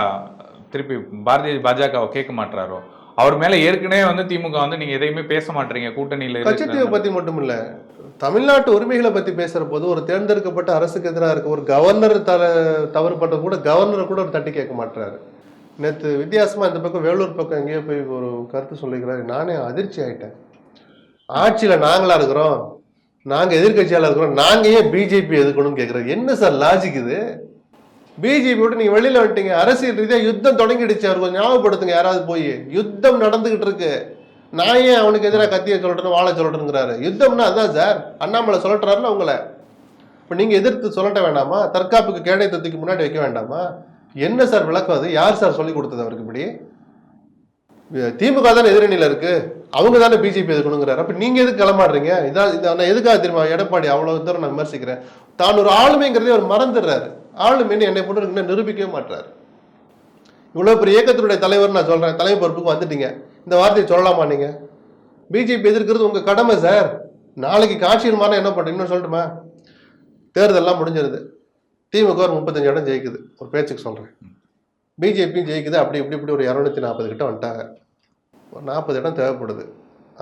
திருப்பி பாரதிய பாஜகவை கேட்க மாட்டாரோ அவர் மேல ஏற்கனவே வந்து திமுக வந்து நீங்க எதையுமே பேச மாட்டீங்க கூட்டணியில கச்சத்தீவை பத்தி மட்டும் இல்ல தமிழ்நாட்டு உரிமைகளை பத்தி பேசுற போது ஒரு தேர்ந்தெடுக்கப்பட்ட அரசுக்கு எதிராக இருக்க ஒரு கவர்னர் தர தவறு பண்றது கூட கவர்னரை கூட ஒரு தட்டி கேட்க மாட்டாரு நேற்று வித்தியாசமாக இந்த பக்கம் வேலூர் பக்கம் எங்கேயோ போய் ஒரு கருத்து சொல்லிக்கிறாரு. நானே அதிர்ச்சி ஆயிட்டேன். ஆட்சியில் நாங்களாக இருக்கிறோம். நாங்கள் எதிர்கட்சியால் இருக்கிறோம். நாங்கள் ஏன் பிஜேபி எதுக்கணும்னு கேட்குறோம் என்ன சார் லாஜிக் இது? பிஜேபி விட்டு நீங்கள் வெளியில் வந்துட்டீங்க. அரசியல் ரீதியாக யுத்தம் தொடங்கிடுச்சு. அவர் கொஞ்சம் ஞாபகப்படுத்துங்க. யாராவது போய். யுத்தம் நடந்துக்கிட்டு இருக்கு. நான் ஏன் அவனுக்கு எதிராக கத்தியை சொல்லட்டணும் வாழை சொல்லட்டுங்கிறாரு யுத்தம்னா அதுதான் சார். அண்ணாமலை சொல்லட்டுறாருல உங்களை. இப்போ நீங்கள் எதிர்த்து சொல்லட்ட வேண்டாமா? தற்காப்புக்கு கேடயத்தத்துக்கு முன்னாடி வைக்க வேண்டாமா? என்ன சார் விளக்கம் அது? யார் சார் சொல்லி கொடுத்தது அவருக்கு இப்படி? திமுக தானே எதிரணியில் இருக்கு. அவங்க தானே பிஜேபி எதுக்கணுங்கிறாரு அப்போ நீங்கள் எதுக்கு கிளம்பாடுறீங்க? இதான் இது நான் எதுக்காக தெரியுமா? எடப்பாடி அவ்வளோ தூரம் நான் விமர்சிக்கிறேன். தான் ஒரு ஆளுமைங்கிறதே அவர் மறந்துடுறாரு. ஆளுமைன்னு என்னை போட்டு இன்னும் நிரூபிக்கவே மாட்டார் இவ்வளோ பெரிய இயக்கத்தினுடைய தலைவர் நான் சொல்கிறேன் தலைமை பொறுப்புக்கு வந்துட்டீங்க. இந்த வார்த்தையை சொல்லலாமா நீங்கள் பிஜேபி எதிர்க்கிறது உங்கள் கடமை சார். நாளைக்கு காட்சியில் மாறினா என்ன பண்ணுறீங்கன்னு சொல்லட்டுமா? தேர்தலெல்லாம் முடிஞ்சிருது. திமுக ஒரு முப்பத்தஞ்சு இடம் ஜெயிக்குது. ஒரு பேச்சுக்கு சொல்கிறேன் பிஜேபியும் ஜெயிக்குது. அப்படி இப்படி இப்படி ஒரு இரநூத்தி நாற்பது கிட்ட வந்துட்டாங்க. ஒரு நாற்பது இடம் தேவைப்படுது.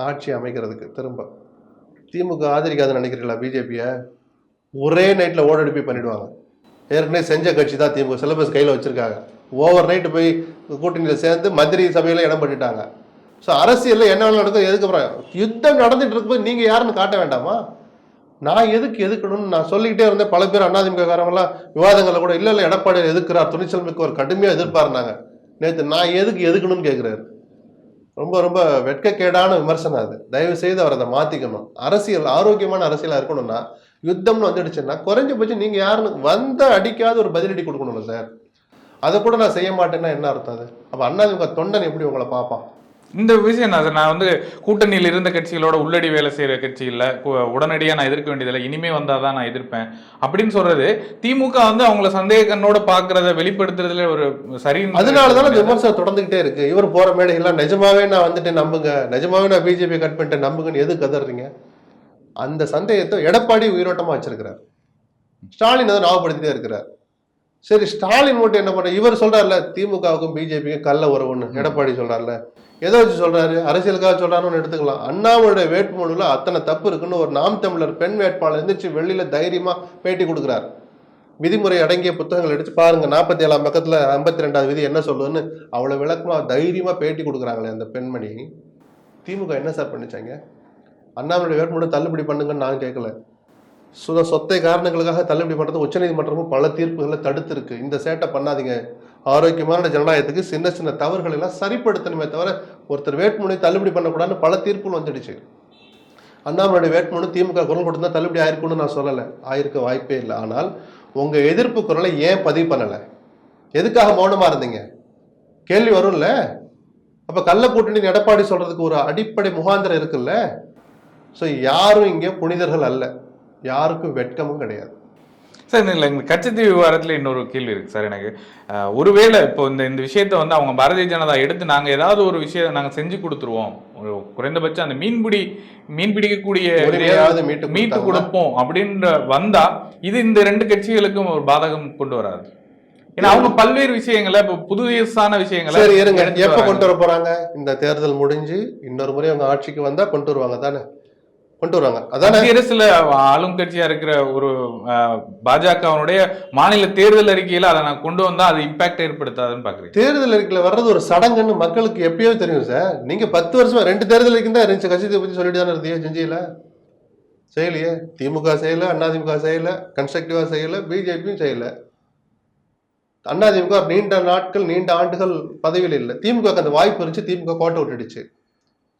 ஆட்சி அமைக்கிறதுக்கு திரும்ப. திமுக ஆதரிக்காதுன்னு நினைக்கிறீங்களா பிஜேபியை? ஒரே நைட்டில் ஓடடிப்பி பண்ணிடுவாங்க. ஏற்கனவே செஞ்ச கட்சி தான் திமுக. சிலபஸ் கையில் வச்சுருக்காங்க. ஓவர் நைட்டு போய் கூட்டணியில் சேர்ந்து மந்திரி சபையில் இடம் பண்ணிட்டாங்க ஸோ அரசியலில் என்ன வேணாலும் நடக்கும். எதுக்கப்புறம் யுத்தம் நடந்துட்டு இருக்கும்போது நீங்கள் யாருன்னு காட்ட வேண்டாமா? நான் எதுக்கு எதுக்கணும்னு நான் சொல்லிக்கிட்டே இருந்தேன். பல பேர் அண்ணாதிமுக காரங்களாம் விவாதங்களில் கூட இல்லை இல்லை எடப்பாடி எதுக்குறார் துணிச்சல் மிக்க ஒரு கடுமையாக எதிர்பார்னாங்க நேற்று நான் எதுக்கு எதுக்கணும்னு கேட்குறாரு ரொம்ப ரொம்ப வெட்கக்கேடான விமர்சனம் அது. தயவு செய்து அவர் அதை மாற்றிக்கணும் அரசியல் ஆரோக்கியமான அரசியலாக இருக்கணும்னா யுத்தம்னு வந்துடுச்சுன்னா குறைஞ்சபட்சம் நீங்கள் யாருன்னு வந்த அடிக்காத ஒரு பதிலடி கொடுக்கணும்ல சார். அதை கூட நான் செய்ய மாட்டேன்னா என்ன அர்த்தம் அது? அப்போ அண்ணாதிமுக தொண்டன் எப்படி உங்களை பார்ப்பான்? இந்த விஷயம் நான் நான் வந்து கூட்டணியில் இருந்த கட்சிகளோட உள்ளடி வேலை செய்யற கட்சி இல்ல. கு- உடனடியா நான் எதிர்க்க வேண்டியதில்லை. இனிமே வந்தாதான் நான் எதிர்ப்பேன். அப்படின்னு சொல்றது திமுக வந்து அவங்கள சந்தேக கண்ணோட பாக்குறத வெளிப்படுத்துறதுல ஒரு சரி அதனாலதான் அந்த விமர்சனம் தொடர்ந்துகிட்டே இருக்கு. இவர் போற மேடைகள்லாம் நிஜமாவே நான் வந்துட்டு நம்புங்க. நிஜமாவே நான் பிஜேபி கட் பண்ணிட்டேன் நம்புங்கன்னு எது கதறீங்க? அந்த சந்தேகத்தை எடப்பாடி உயிரோட்டமா வச்சிருக்கிறார். ஸ்டாலின் அதை ஞாபகப்படுத்திட்டே இருக்கிறார். சரி ஸ்டாலின் மட்டும் என்ன பண்ற இவர் சொல்றாருல திமுகவுக்கும் பிஜேபிக்கும் கள்ள உறவுன்னு எடப்பாடி சொல்றாருல எதை வச்சு சொல்றாரு அரசியலுக்காக சொல்றாருன்னு எடுத்துக்கலாம். அண்ணாமலுடைய வேட்புமனுல அத்தனை தப்பு இருக்குன்னு ஒரு நாம் தமிழர் பெண் வேட்பாளர் எந்திரிச்சு வெளியில தைரியமா பேட்டி கொடுக்குறாரு. விதிமுறை அடங்கிய புத்தகங்கள் எடுத்து பாருங்க. நாற்பத்தி ஏழாம் பக்கத்துல ஐம்பத்தி ரெண்டாவது விதி என்ன சொல்லுதுன்னு அவ்வளவு விளக்கமா தைரியமா பேட்டி கொடுக்குறாங்களே அந்த பெண்மணி. திமுக என்ன சார் பண்ணிச்சாங்க? அண்ணாமலை வேட்புமனு தள்ளுபடி பண்ணுங்கன்னு நான் கேட்கல சுத சொத்தை காரணங்களுக்காக தள்ளுபடி பண்ணுறது உச்சநீதிமன்றமும் பல தீர்ப்புகளை தடுத்துருக்கு. இந்த சேட்டை பண்ணாதீங்க. ஆரோக்கியமான ஜனநாயகத்துக்கு சின்ன சின்ன தவறுகள் எல்லாம் சரிப்படுத்தணுமே தவிர ஒருத்தர் வேட்புமனை தள்ளுபடி பண்ணக்கூடாதுன்னு பல தீர்ப்புகள் வந்துடுச்சு. அண்ணாமலையுடைய வேட்புமனு திமுக குரல் கொடுத்தா தள்ளுபடி ஆயிருக்கும்னு நான் சொல்லலை. ஆயிருக்க வாய்ப்பே இல்லை. ஆனால் உங்கள் எதிர்ப்பு குரலை ஏன் பதிவு பண்ணலை? எதுக்காக மௌனமாக இருந்தீங்க? கேள்வி வரும்ல. அப்போ கள்ள கூட்டணி எடப்பாடி சொல்கிறதுக்கு ஒரு அடிப்படை முகாந்திரம் இருக்குல்ல. ஸோ யாரும் இங்கே புனிதர்கள் அல்ல. யாருக்கும் வெட்கமும் கிடையாது. சார் இல்லை இந்த கட்சித்தீ விவகாரத்தில் இன்னொரு கேள்வி இருக்கு சார் எனக்கு. ஒருவேளை இப்போ இந்த இந்த விஷயத்தை வந்து அவங்க பாரதிய ஜனதா எடுத்து நாங்க ஏதாவது ஒரு விஷயம் நாங்க செஞ்சு கொடுத்துருவோம். குறைந்தபட்சம் அந்த மீன்பிடி மீன் பிடிக்கக்கூடிய மீட்டு? கொடுப்போம் அப்படின்ற வந்தா இது இந்த ரெண்டு கட்சிகளுக்கும் ஒரு பாதகம் கொண்டு வராது. ஏன்னா அவங்க பல்வேறு விஷயங்களை இப்போ புதுசான விஷயங்களை சரி இருங்க. எப்ப. கொண்டு வர போறாங்க? இந்த தேர்தல் முடிஞ்சு இன்னொரு முறை அவங்க ஆட்சிக்கு வந்தா கொண்டு வருவாங்க தானே? கொண்டு வருவாங்க அதானே? அரசுல ஆளும் கட்சியா இருக்கிற ஒரு பாஜகவினுடைய மாநில தேர்தல் அறிக்கையில அதை நான் கொண்டு வந்தா அது இம்பாக்ட் ஏற்படுத்தாதுன்னு பாக்குறேன் தேர்தல் அறிக்கையில் வர்றது ஒரு சடங்குன்னு மக்களுக்கு எப்பயோ தெரியும் சார். நீங்க பத்து வருஷமா ரெண்டு தேர்தல் அறிக்கை தான் இருந்துச்சு. கட்சியை பத்தி சொல்லிட்டு தானே இருந்தீங்க செஞ்சியில? செய்யலையே. திமுக செய்யல அதிமுக செய்யல கன்ஸ்ட்ரக்டிவா செய்யல பிஜேபியும் செய்யல. அதிமுக நீண்ட நாட்கள் நீண்ட ஆண்டுகள் பதவியில் இல்லை. திமுக அந்த வாய்ப்பு இருந்துச்சு திமுக கோட்டை விட்டுடுச்சு.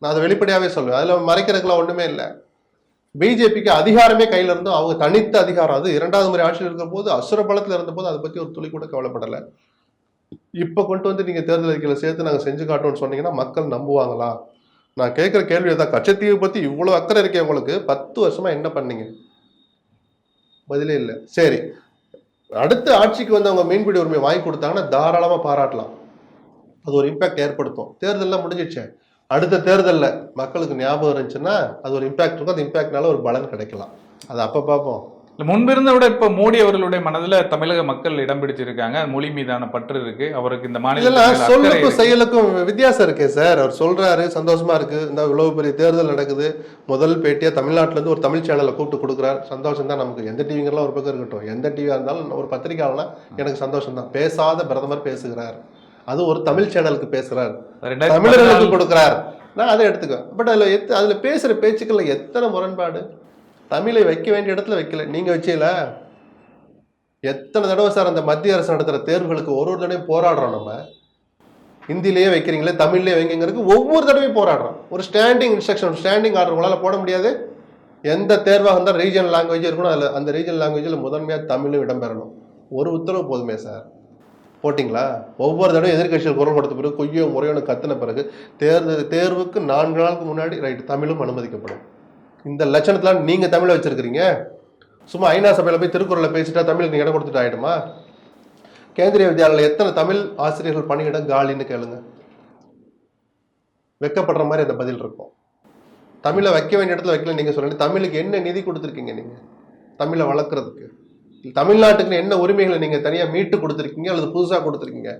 நான் அதை வெளிப்படையாவே சொல்லுவேன் அதுல மறைக்கிறதுக்குலாம் ஒண்ணுமே இல்லை. பிஜேபிக்கு அதிகாரமே கையில இருந்தோம் அவங்க தனித்த அதிகாரம். அது இரண்டாவது முறை ஆட்சியில் இருக்கிற போது அசுர பலத்தில் இருந்த போது அதை பத்தி ஒரு துளி கூட கவலைப்படலை. இப்ப கொண்டு வந்து நீங்க தேர்தல் அறிக்கையில சேர்த்து நாங்க செஞ்சு காட்டோம்னு சொன்னீங்கன்னா மக்கள் நம்புவாங்களா? நான் கேட்குற கேள்வி தான் கச்சத்தீவை பத்தி இவ்வளவு அக்கறை இருக்கே உங்களுக்கு. பத்து வருஷமா என்ன பண்ணீங்க? பதிலே இல்லை. சரி. அடுத்த ஆட்சிக்கு வந்து அவங்க மீன்பிடி உரிமை வாங்கி கொடுத்தாங்கன்னா தாராளமா பாராட்டலாம். அது ஒரு இம்பாக்ட் ஏற்படுத்தும். தேர்தல்லாம் முடிஞ்சிடுச்சே. அடுத்த தேர்தல்ல மக்களுக்கு ஞாபகம் இருந்துச்சுன்னா அது ஒரு இம்பாக்ட் இருக்கும். அந்த இம்பாக்ட்னால ஒரு பலன் கிடைக்கலாம். அது அப்ப பார்ப்போம். இல்ல முன்பிருந்த விட இப்ப மோடி அவர்களுடைய மனதுல தமிழக மக்கள் இடம் பிடிச்சிருக்காங்க. மொழி மீதான பற்று இருக்கு. அவருக்கு இந்த மாநில சொல்லுக்கும் செயலுக்கும் வித்தியாசம் இருக்கே சார். அவர் சொல்றாரு சந்தோஷமா இருக்கு. இந்த இவ்வளவு பெரிய தேர்தல் நடக்குது. முதல் பேட்டியா தமிழ்நாட்டுல இருந்து ஒரு தமிழ் சேனலை கூப்பிட்டு கொடுக்குறாரு. சந்தோஷம் தான் நமக்கு. எந்த டிவிங்கெல்லாம் ஒரு பக்கம் இருக்கட்டும். எந்த டிவியா இருந்தாலும் ஒரு பத்திரிகையாளனா எனக்கு சந்தோஷம் தான். பேசாத பிரதமர் பேசுகிறார். அது ஒரு தமிழ் சேனலுக்கு பேசுறார். தமிழர்களுக்கு கொடுக்குறார். நான் அதை எடுத்துக்குவேன் பட் அதுல எத்த அதுல பேசுற பேச்சுக்கள்ல எத்தனை முரண்பாடு? தமிழை வைக்க வேண்டிய இடத்துல வைக்கல. நீங்க வச்சீல எத்தனை தடவை சார் அந்த மத்திய அரசு நடத்துற தேர்வுகளுக்கு ஒரு ஒரு தடவையும் போராடுறோம் நம்ம. ஹிந்திலேயே வைக்கிறீங்களே தமிழ்லேயே வைங்கிறதுக்கு ஒவ்வொரு தடவையும் போராடுறோம். ஒரு ஸ்டாண்டிங் இன்ஸ்ட்ரக்ஷன் ஸ்டாண்டிங் ஆர்டர் உங்களால போட முடியாது. எந்த தேர்வாக இருந்தால் ரீஜனல் லாங்குவேஜ் இருக்கணும். அதில் அந்த ரீஜனல் லாங்குவேஜில் முதன்மையாக தமிழும் இடம்பெறணும். ஒரு உத்தரவு போதுமே சார். போட்டிங்களா? ஒவ்வொரு தடவை எதிர்கட்சிகள் குரல் கொடுத்த பிறகு கொய்யோ முறையோன்னு கத்தின பிறகு தேர்தல் தேர்வுக்கு நான்கு நாளுக்கு முன்னாடி ரைட் தமிழும் அனுமதிக்கப்படும். இந்த லட்சணத்தில் நீங்கள் தமிழை வச்சுருக்கிறீங்க. சும்மா ஐநா சபையில் போய் திருக்குறளை பேசிட்டா தமிழுக்கு இடம் கொடுத்துட்டு ஆயிடுமா? கேந்திரிய வித்யாலயில் எத்தனை தமிழ் ஆசிரியர்கள் பணியிடம் காலின்னு கேளுங்க. வெக்கப்படுற மாதிரி அந்த பதில் இருக்கும். தமிழை வைக்க வேண்டிய இடத்துல வைக்கல நீங்கள் சொல்லுங்க தமிழுக்கு என்ன நிதி கொடுத்துருக்கீங்க நீங்கள் தமிழை வளர்க்குறதுக்கு. தமிழ்நாட்டுக்கு என்ன உரிமைகளை நீங்க தனியா மீட்டு கொடுத்துருக்கீங்க அல்லது புதுசா கொடுத்துருக்கீங்க?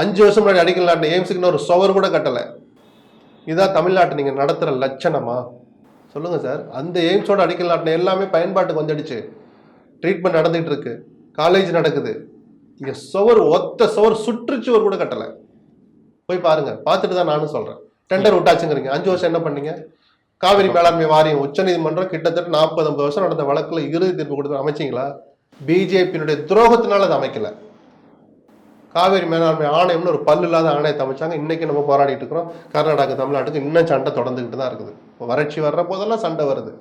அஞ்சு வருஷம் முன்னாடி அடிக்கல் நாட்டின எய்ம்ஸுக்குன்னு ஒரு சுவர் கூட கட்டலை. இதான் தமிழ்நாட்டை நீங்கள் நடத்துகிற லட்சணமா? சொல்லுங்கள் சார். அந்த எய்ம்ஸோட அடிக்கல் நாட்டின எல்லாமே பயன்பாட்டுக்கு வந்துடுச்சு. ட்ரீட்மெண்ட் நடந்துட்டு இருக்கு. காலேஜ் நடக்குது. இங்கே சுவர் ஒத்த சுவர் சுற்றுச்சுவர் கூட கட்டலை. போய் பாருங்கள் பார்த்துட்டு தான் நானும் சொல்கிறேன் டெண்டர் விட்டாச்சுங்கிறீங்க. அஞ்சு வருஷம் என்ன பண்ணீங்க? காவிரி மேலாண்மை வாரியம் உச்சநீதிமன்றம் கிட்டத்தட்ட நாற்பது ஐம்பது வருஷம் நடந்த வழக்கில் இறுதி தீர்ப்பு கொடுத்து அமைச்சிங்களா? பிஜேபியினுடைய துரோகத்தினால அதை அமைக்கல. காவேரி மேலாண்மை ஆணையம்னு ஒரு பல்லு இல்லாத ஆணையத்தை அமைச்சாங்க. இன்னைக்கு நம்ம போராடிட்டு இருக்கிறோம். கர்நாடகா தமிழ்நாட்டுக்கு இன்னும் சண்டை தொடர்ந்துக்கிட்டு தான் இருக்குது. இப்போ வறட்சி வர்ற போதெல்லாம் சண்டை வருது.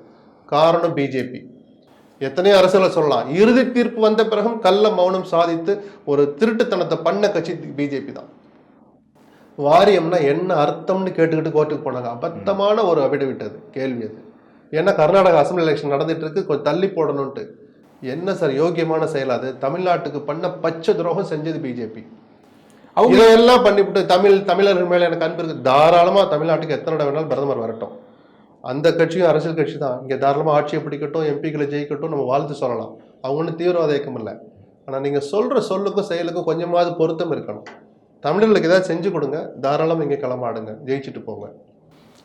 காரணம் பிஜேபி. எத்தனையோ அரசுகளை சொல்லலாம். இறுதி தீர்ப்பு வந்த பிறகும் கள்ள மௌனம் சாதித்து ஒரு திருட்டுத்தனத்தை பண்ண கட்சி பிஜேபி தான். வாரியம்னா என்ன அர்த்தம்னு கேட்டுக்கிட்டு கோர்ட்டுக்கு போனாங்க. அபத்தமான ஒரு அபிடவிட் அது. கேள்வி அது. ஏன்னா கர்நாடகா அசம்பிளி எலெக்ஷன் நடந்துட்டு இருக்கு. கொஞ்சம் தள்ளி போடணும்ட்டு என்ன சார் யோக்கியமான செயல் அது? தமிழ்நாட்டுக்கு பண்ண பச்சை துரோகம் செஞ்சது பிஜேபி அவங்க இதையெல்லாம் பண்ணிவிட்டு தமிழ் தமிழர்கள் மேல எனக்கு அன்பு இருக்கு. தாராளமா தமிழ்நாட்டுக்கு எத்தனை தடவை வேணாலும் பிரதமர் வரட்டும். அந்த கட்சியும் அரசியல் கட்சி தான். இங்க தாராளமா ஆட்சியை பிடிக்கட்டும் எம்பிக்களை ஜெயிக்கட்டும் நம்ம வாழ்த்து சொல்லலாம். அவங்க ஒன்றும் தீவிரவாத இயக்கம் இல்லை. ஆனா நீங்க சொல்ற சொல்லுக்கும் செயலுக்கும் கொஞ்சமாவது பொருத்தம் இருக்கணும். தமிழர்களுக்கு ஏதாவது செஞ்சு கொடுங்க. தாராளமா இங்க களமாடுங்க. ஜெயிச்சுட்டு போங்க.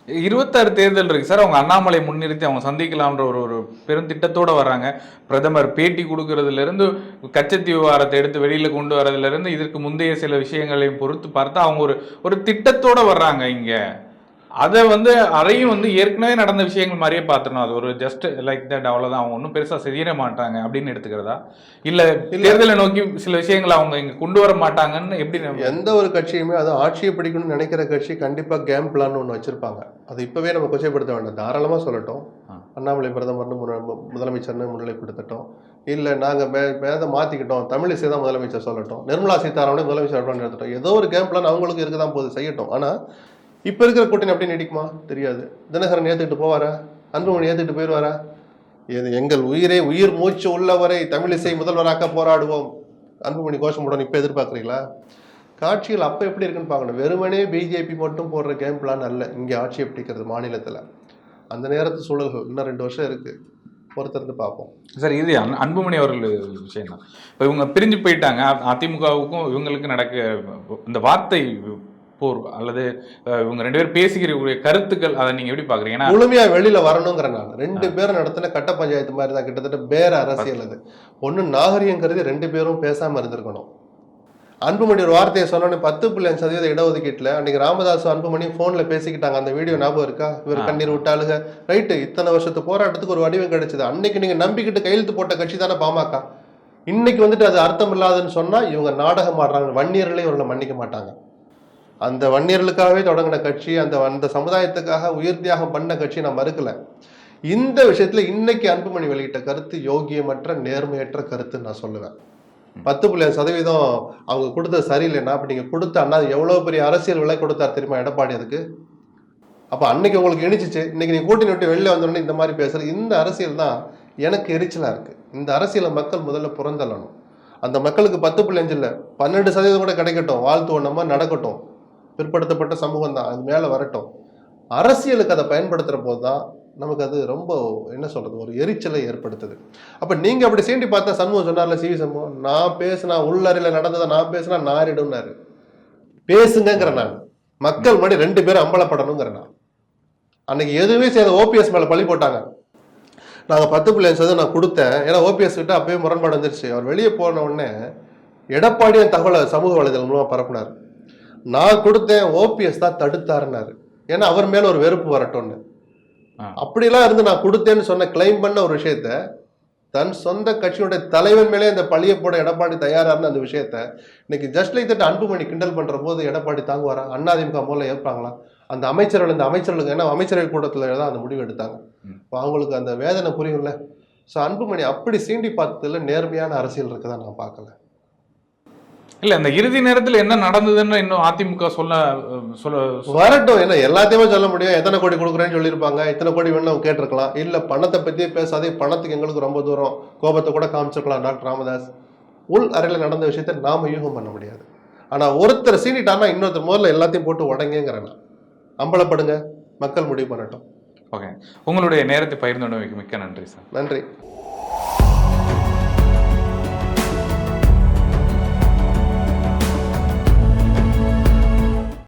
இருபத்தாறு தேர்தல் இருக்கு சார். அவங்க அண்ணாமலை முன்னிறுத்தி அவங்க சந்திக்கலாம்ன்ற ஒரு ஒரு பெருந்திட்டத்தோடு வர்றாங்க. பிரதமர் பேட்டி கொடுக்கறதுலேருந்து கச்சத்தீவு விவகாரத்தை எடுத்து வெளியில் கொண்டு வரதுலேருந்து இதற்கு முந்தைய சில விஷயங்களையும் பொறுத்து பார்த்தா அவங்க ஒரு ஒரு திட்டத்தோடு வர்றாங்க இங்கே. அதை வந்து அதையும் வந்து ஏற்கனவே நடந்த விஷயங்கள் மாதிரியே பார்த்துடணும். அது ஒரு ஜஸ்ட் லைக் தட் அவ்வளவுதான் அவங்க ஒன்றும் பெருசா செய்ய மாட்டாங்க அப்படின்னு எடுத்துக்கிறதா? இல்ல தேர்தலை நோக்கி சில விஷயங்களை அவங்க இங்க கொண்டு வர மாட்டாங்கன்னு எப்படி எந்த ஒரு கட்சியுமே அது ஆட்சியை பிடிக்கணும்னு நினைக்கிற கட்சி கண்டிப்பா கேம் பிளான் ஒன்று வச்சிருப்பாங்க. அது இப்பவே நம்ம கொச்சைப்படுத்த வேண்டாம். தாராளமா சொல்லட்டும். அண்ணாமலை பிரதமர்னு மு- முதலமைச்சர்னு முன்னிலைப்படுத்தட்டும் இல்ல நாங்க வே வேத மாத்திக்கிட்டோம். தமிழிசை தான் முதலமைச்சர் சொல்லட்டும். நிர்மலா சீதாராமனே முதலமைச்சர் எடுத்துட்டோம் ஏதோ ஒரு கேம் பிளான் அவங்களுக்கு இருக்க தான் போகுது. செய்யட்டும். ஆனா இப்ப இருக்கிற கூட்டணி எப்படி நீடிக்குமா? தெரியாது. தினகரன் ஏத்துக்கிட்டு போவாரா? அன்புமணி ஏத்துக்கிட்டு போயிடுவாரா? இது எங்கள் உயிரே உயிர் மூச்சு உள்ளவரை தமிழிசை முதல்வராக்க போராடுவோம். அன்புமணி கோஷம் போடணும் இப்ப எதிர்பார்க்குறீங்களா? காட்சிகள் அப்ப எப்படி இருக்குன்னு பார்க்கணும். வெறுமனே பிஜேபி மட்டும் போடுற கேம் பிளான் அல்ல. இங்கே ஆட்சியை பிடிக்கிறது மாநிலத்தில்? அந்த நேரத்து சூழல்கள் இன்னும் ரெண்டு வருஷம் இருக்கு. பொறுத்திருந்து பார்ப்போம். சார் இது அன்புமணி அவர்கள் விஷயம் தான். இப்போ இவங்க பிரிஞ்சு போயிட்டாங்க. அ- அதிமுகவுக்கும் இவங்களுக்கும் நடக்க இந்த வார்த்தை போர் அல்லது இவங்க ரெண்டு பேரும் பேசிக்கிறக்கூடிய கருத்துக்கள் அதை நீங்க எப்படி பாக்குறீங்க? முழுமையா வெளியில வரணுங்கிற நான் ரெண்டு பேரும் நடத்தின கட்ட பஞ்சாயத்து மாதிரி தான் கிட்டத்தட்ட பேர அரசியல் அது. ஒண்ணு நாகரிகம் கருதி ரெண்டு பேரும் பேசாம இருந்திருக்கணும். அன்புமணி ஒரு வார்த்தையை சொன்னோன்னே பத்து புள்ளி அஞ்சு சதவீத இடஒதுக்கீட்டுல அன்னைக்கு ராமதாஸ் அன்புமணி போன்ல பேசிக்கிட்டாங்க. அந்த வீடியோ ஞாபகம் இருக்கா? இவர். கண்ணீர் விட்டாளுக. ரைட்டு இத்தனை வருஷத்து போராட்டத்துக்கு ஒரு வடிவம் கிடைச்சது. அன்னைக்கு நீங்க நம்பிக்கிட்டு கையெழுத்து போட்ட கட்சி தானே பாமக. இன்னைக்கு வந்துட்டு அது அர்த்தம் இல்லாதுன்னு சொன்னா இவங்க நாடகம் ஆடுறாங்க. வன்னியர்களே இவங்களை மன்னிக்க மாட்டாங்க. அந்த வன்னியர்களுக்காகவே தொடங்கின கட்சி அந்த அந்த சமுதாயத்துக்காக உயிர் தியாகம் பண்ண கட்சி நான் மறுக்கல. இந்த விஷயத்துல இன்னைக்கு அன்புமணி வெளியிட்ட கருத்து யோகியமற்ற நேர்மையற்ற கருத்து நான் சொல்லுவேன். பத்து புள்ளி சதவீதம் அவங்க கொடுத்தது சரியில்லைன்னா அப்ப நீங்க கொடுத்த அண்ணா எவ்வளவு பெரிய அரசியல் விலை கொடுத்தார் தெரியுமா எடப்பாடி அதுக்கு? அப்ப அன்னைக்கு உங்களுக்கு இனிச்சிச்சு இன்னைக்கு நீ கூட்டணி விட்டு வெளில வந்தோடனே இந்த மாதிரி பேசுறது இந்த அரசியல் தான் எனக்கு எரிச்சலா இருக்கு. இந்த அரசியலை மக்கள் முதல்ல புறந்தள்ளணும். அந்த மக்களுக்கு பத்து புள்ளி அஞ்சு இல்லை பன்னெண்டு சதவீதம் கூட கிடைக்கட்டும் வாழ்த்துவோம் நம்ம நடக்கட்டும். பிற்படுத்தப்பட்ட சமூகம் தான் அது மேலே வரட்டும். அரசியலுக்கு அதை பயன்படுத்துகிற போது தான் நமக்கு அது ரொம்ப என்ன சொல்கிறது ஒரு எரிச்சலை ஏற்படுத்துது. அப்போ நீங்கள் அப்படி சீண்டி பார்த்தா சண்முகம் சொன்னார்ல சிவி சண்முகம் நான் பேசினா உள்ளறையில் நடந்ததை நான் பேசினா நாரிடும்னாரு. பேசுங்கிற நான். மக்கள் முன்னாடி ரெண்டு பேரும் அம்பலப்படணுங்கிற நான். அன்னைக்கு எதுவுமே சேர்ந்த ஓபிஎஸ் மேலே பழி போட்டாங்க. நாங்கள் பத்து பிள்ளைங்க சதவீதம் நான் கொடுத்தேன். ஏன்னா ஓபிஎஸ் கிட்ட அப்பயே முரண்பாடு வந்துருச்சு. அவர் வெளியே போன உடனே எடப்பாடியும் தகவலை சமூக வலைதளம் மூலமாக பரப்புனார். நான் கொடுத்தேன் ஓபிஎஸ் தான் தடுத்தாருன்னாரு. ஏன்னா அவர் மேல ஒரு வெறுப்பு வரட்டும்னு. அப்படிலாம் இருந்து நான் கொடுத்தேன்னு சொன்ன கிளைம் பண்ண ஒரு விஷயத்த தன் சொந்த கட்சியுடைய தலைவன் மேலே இந்த பழிய போட எடப்பாடி தயாரான அந்த விஷயத்த இன்னைக்கு ஜஸ்ட் லைக் தட் அன்புமணி கிண்டல் பண்ற போது எடப்பாடி தாங்குவாரா? அண்ணாதிமுக மூலம் ஏற்பாங்களா? அந்த அமைச்சர்கள் இந்த அமைச்சர்களுக்கு ஏன்னா அமைச்சரவை கூட்டத்துல தான் அந்த முடிவு எடுத்தாங்க. இப்போ அவங்களுக்கு அந்த வேதனை புரியும்ல. ஸோ அன்புமணி அப்படி சீண்டி பார்த்ததுல நேர்மையான அரசியல் இருக்குதா நான் பார்க்கல. இல்ல இந்த இறுதி நேரத்துல என்ன நடந்ததுன்னு இன்னும் அதிமுக சொல்ல சொல்ல வரட்டும். என்ன எல்லாத்தையுமே சொல்ல முடியும். எத்தனை கோடி கொடுக்குறேன்னு சொல்லியிருப்பாங்க. இத்தனை கோடி வேணும் கேட்டிருக்கலாம். இல்ல பணத்தை பத்தியே பேசாதே பணத்துக்கு எங்களுக்கு ரொம்ப தூரம் கோபத்தை கூட காமிச்சிருக்கலாம் டாக்டர் ராமதாஸ். உள் அறையில நடந்த விஷயத்தை நாம யூகம் பண்ண முடியாது. ஆனா ஒருத்தர் சீனிட்டானா இன்னொருத்தர் முதல்ல எல்லாத்தையும் போட்டு உடங்கங்கிறேன் அம்பலப்படுங்க. மக்கள் முடிவு பண்ணட்டும். ஓகே. உங்களுடைய நேரத்தை பகிர்ந்து மிக்க நன்றி சார். நன்றி.